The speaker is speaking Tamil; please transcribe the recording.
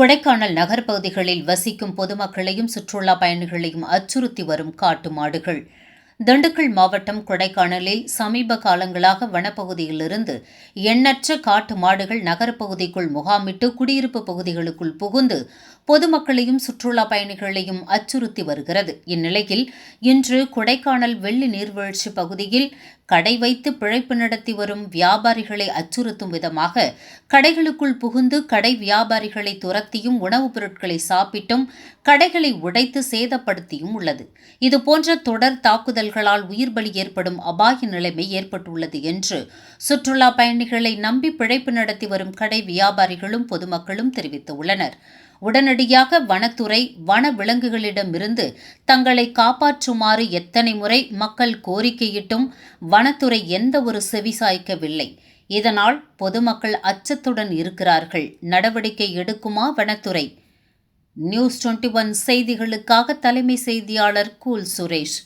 கொடைக்கானல் நகர்ப்பகுதிகளில் வசிக்கும் பொதுமக்களையும் சுற்றுலா பயணிகளையும் அச்சுறுத்தி வரும் காட்டு மாடுகள். திண்டுக்கல் மாவட்டம் கொடைக்கானலில் சமீப காலங்களாக வனப்பகுதியிலிருந்து எண்ணற்ற காட்டு மாடுகள் நகரப்பகுதிக்குள் முகாமிட்டு குடியிருப்பு பகுதிகளுக்குள் புகுந்து பொதுமக்களையும் சுற்றுலா பயணிகளையும் அச்சுறுத்தி வருகிறது. இந்நிலையில் இன்று கொடைக்கானல் வெள்ளி நீர்வீழ்ச்சி பகுதியில் கடை வைத்து பிழைப்பு நடத்தி வரும் வியாபாரிகளை அச்சுறுத்தும் விதமாக கடைகளுக்குள் புகுந்து கடை வியாபாரிகளை துரத்தியும் உணவுப் பொருட்களை சாப்பிட்டும் கடைகளை உடைத்து சேதப்படுத்தியும் உள்ளது. இதுபோன்ற தொடர் தாக்குதல் செயல்களால் உயிர் பலி ஏற்படும் அபாய நிலைமை ஏற்பட்டுள்ளது என்று சுற்றுலா பயணிகளை நம்பி பிழைப்பு நடத்தி வரும் கடை வியாபாரிகளும் பொதுமக்களும் தெரிவித்துள்ளனர். உடனடியாக வனத்துறை வன விலங்குகளிடமிருந்து தங்களை காப்பாற்றுமாறு எத்தனை முறை மக்கள் கோரிக்கையிட்டும் வனத்துறை எந்த ஒரு செவி சாய்க்கவில்லை. இதனால் பொதுமக்கள் அச்சத்துடன் இருக்கிறார்கள். நடவடிக்கை எடுக்குமா வனத்துறை? நியூஸ் டுவெண்ட்டி ஒன் செய்திகளுக்காக தலைமை செய்தியாளர் கூல் சுரேஷ்.